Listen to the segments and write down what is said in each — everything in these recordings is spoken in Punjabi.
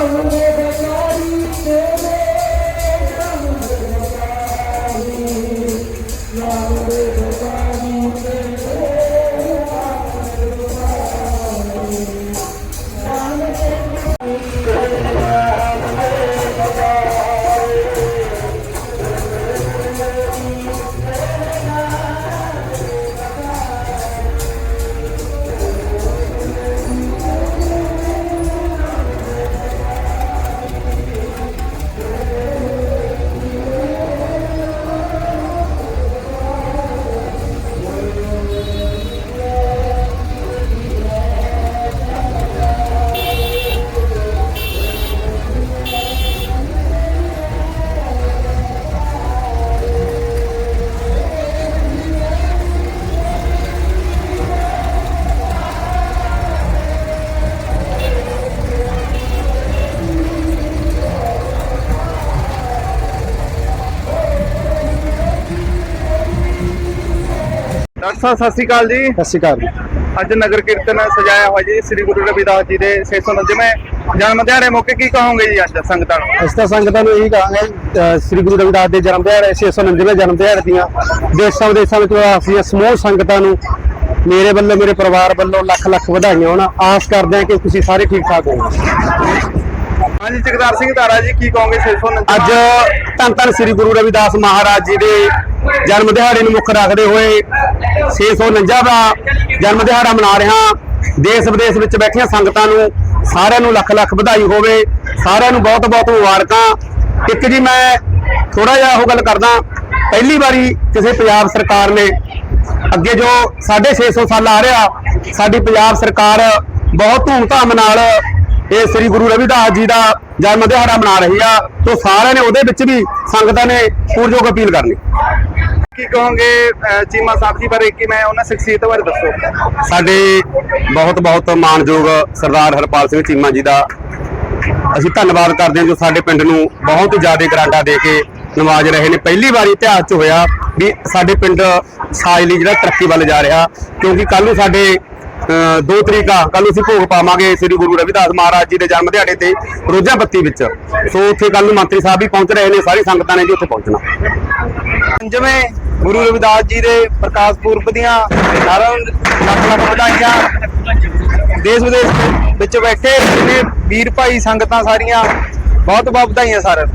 Hallelujah. ਸਾਹਿਬ ਸਤਿ ਸ਼੍ਰੀ ਅਕਾਲ ਜੀ। ਸਤਿ ਸ਼੍ਰੀ ਅਕਾਲ। ਜੀ ਅੱਜ ਨਗਰ ਕੀਰਤਨ ਸਜਾਇਆ ਹੋਇਆ ਜੀ ਸ੍ਰੀ ਗੁਰੂ ਰਵਿਦਾਸ ਜੀ ਦੇ 649ਵੇਂ ਜਨਮ ਦਿਹਾੜੇ ਮੌਕੇ ਕੀ ਕਹੋਗੇ ਜੀ ਅੱਜ ਸੰਗਤਾਂ ਨੂੰ? ਅਸੀਂ ਤਾਂ ਸੰਗਤਾਂ ਨੂੰ ਇਹੀ ਕਹਾਂਗੇ ਸ੍ਰੀ ਗੁਰੂ ਰਵਿਦਾਸ ਦੇ ਜਨਮ ਦਿਹਾੜੇ 649ਵੇਂ ਜਨਮ ਦਿਹਾੜੇ ਦੀਆਂ। ਦੇਸ਼ਾਂ ਵਿਦੇਸ਼ਾਂ ਵਿੱਚ ਵਾਸੀਆਂ ਸਮੂਹ ਸੰਗਤਾਂ ਨੂੰ। ਮੇਰੇ ਵੱਲੋਂ ਮੇਰੇ ਪਰਿਵਾਰ ਵੱਲੋਂ ਲੱਖ ਲੱਖ ਵਧਾਈਆਂ ਹੋਣ। ਆਸ ਕਰਦੇ ਹਾਂ ਕਿ ਤੁਸੀਂ ਸਾਰੇ ਠੀਕ ਠਾਕ ਹੋਵੋਗੇ। ਹਾਂਜੀ ਜਗਦਾਰ ਸਿੰਘ ਧਾਰਾ ਜੀ ਕੀ ਕਹੋਗੇ 649 ਅੱਜ ਧੰਨ ਧੰਨ ਸ੍ਰੀ ਗੁਰੂ ਰਵਿਦਾਸ ਮਹਾਰਾਜ ਜੀ ਦੇ ਜਨਮ ਦਿਹਾੜੇ ਨੂੰ ਮੁੱਖ ਰੱਖਦੇ ਹੋਏ 649 ਦਾ ਜਨਮ ਦਿਹਾੜਾ ਮਨਾ ਰਹੇ। ਹਾਂ ਦੇਸ਼ ਵਿਦੇਸ਼ ਵਿੱਚ ਬੈਠੀਆਂ ਸੰਗਤਾਂ ਨੂੰ ਸਾਰਿਆਂ ਨੂੰ ਲੱਖ ਲੱਖ ਵਧਾਈ ਹੋਵੇ। ਸਾਰਿਆਂ ਨੂੰ ਬਹੁਤ ਬਹੁਤ ਮੁਬਾਰਕਾਂ। ਇੱਕ ਜੀ ਮੈਂ ਥੋੜਾ ਜਿਹਾ ਉਹ ਗੱਲ ਕਰਦਾ, ਪਹਿਲੀ ਵਾਰੀ ਕਿਸੇ ਪੰਜਾਬ ਸਰਕਾਰ ਨੇ ਅੱਗੇ ਜੋ 650 ਸਾਲ ਆ ਰਿਹਾ, ਸਾਡੀ ਪੰਜਾਬ ਸਰਕਾਰ ਬਹੁਤ ਧੂਮਧਾਮ ਨਾਲ ਇਹ ਸ੍ਰੀ ਗੁਰੂ ਰਵਿਦਾਸ ਜੀ ਦਾ ਜਨਮ ਦਿਹਾੜਾ ਮਨਾ ਰਹੀ ਆ। ਤੋਂ ਸਾਰਿਆਂ ਨੇ ਉਹਦੇ ਵਿੱਚ ਵੀ ਸੰਗਤਾਂ ਨੇ ਪੂਰਜੋਗ ਅਪੀਲ ਕਰਨੀ। ਕੀ ਕਹੋਗੇ ਚੀਮਾ ਸਾਹਿਬ ਜੀ ਬਾਰੇ ਕਿ ਮੈਂ ਉਹਨਾਂ ਸ਼ਖਸੀਅਤ ਬਾਰੇ ਦੱਸੋ? ਸਾਡੇ ਬਹੁਤ ਬਹੁਤ ਮਾਣਯੋਗ ਸਰਦਾਰ ਹਰਪਾਲ ਸਿੰਘ ਚੀਮਾ ਜੀ ਦਾ ਅਸੀਂ ਧੰਨਵਾਦ ਕਰਦੇ ਹਾਂ ਜੋ ਸਾਡੇ ਪਿੰਡ ਨੂੰ ਬਹੁਤ ਜ਼ਿਆਦਾ ਗਰਾਂਟਾਂ ਦੇ ਕੇ ਨਵਾਜ ਰਹੇ ਨੇ। ਪਹਿਲੀ ਵਾਰੀ ਇਤਿਹਾਸ 'ਚ ਹੋਇਆ ਵੀ ਸਾਡੇ ਪਿੰਡ ਸਾਜਲੀ ਜਿਹੜਾ ਤਰੱਕੀ ਵੱਲ ਜਾ ਰਿਹਾ, ਕਿਉਂਕਿ ਕੱਲ ਨੂੰ ਸਾਡੇ ਅਹ, ਦੋ ਤਰੀਕਾ ਕੱਲ ਅਸੀਂ ਭੋਗ ਪਾਵਾਂਗੇ ਸ੍ਰੀ ਗੁਰੂ ਰਵਿਦਾਸ ਮਹਾਰਾਜ ਜੀ ਦੇ ਜਨਮ ਦਿਹਾੜੇ ਤੇ ਰੋਜ਼ਾ ਬੱਤੀ ਵਿੱਚ। ਸੋ ਉੱਥੇ ਕੱਲ ਨੂੰ ਮੰਤਰੀ ਸਾਹਿਬ ਵੀ ਪਹੁੰਚ ਰਹੇ ਨੇ ਸਾਰੀ ਸੰਗਤਾਂ ਨੇ ਜੀ ਉੱਥੇ ਪਹੁੰਚਣਾ। ਪੰਜਵੇਂ ਗੁਰੂ ਰਵਿਦਾਸ ਜੀ ਦੇ ਪ੍ਰਕਾਸ਼ ਪੁਰਬ ਦੀਆਂ ਸਾਰਿਆਂ ਨੂੰ ਲੱਖ ਲੱਖ ਵਧਾਈਆਂ। ਦੇਸ਼ ਵਿਦੇਸ਼ ਵਿੱਚ ਬੈਠੇ ਨੇ ਵੀਰ ਭਾਈ ਸੰਗਤਾਂ ਸਾਰੀਆਂ ਬਹੁਤ ਬਹੁਤ ਵਧਾਈਆਂ ਸਾਰਿਆਂ ਨੂੰ।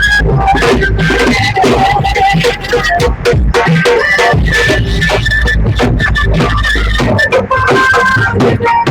Thank you.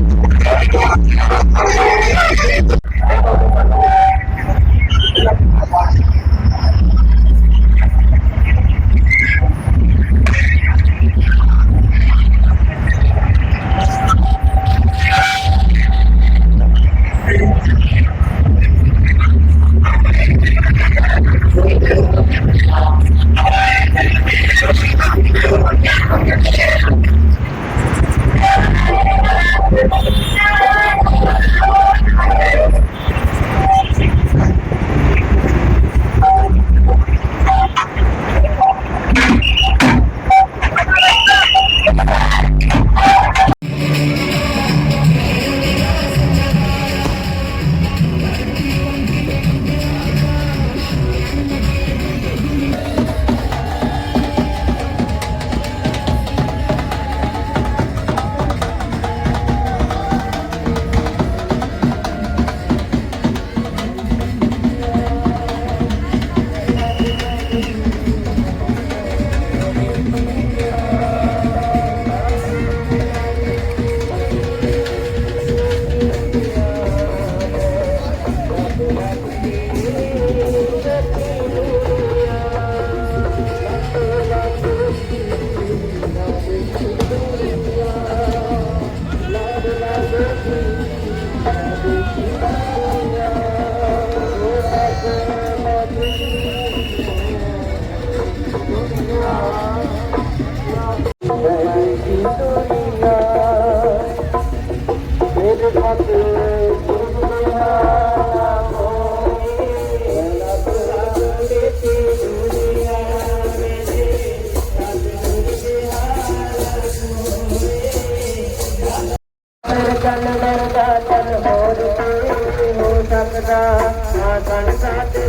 सा सा सा सा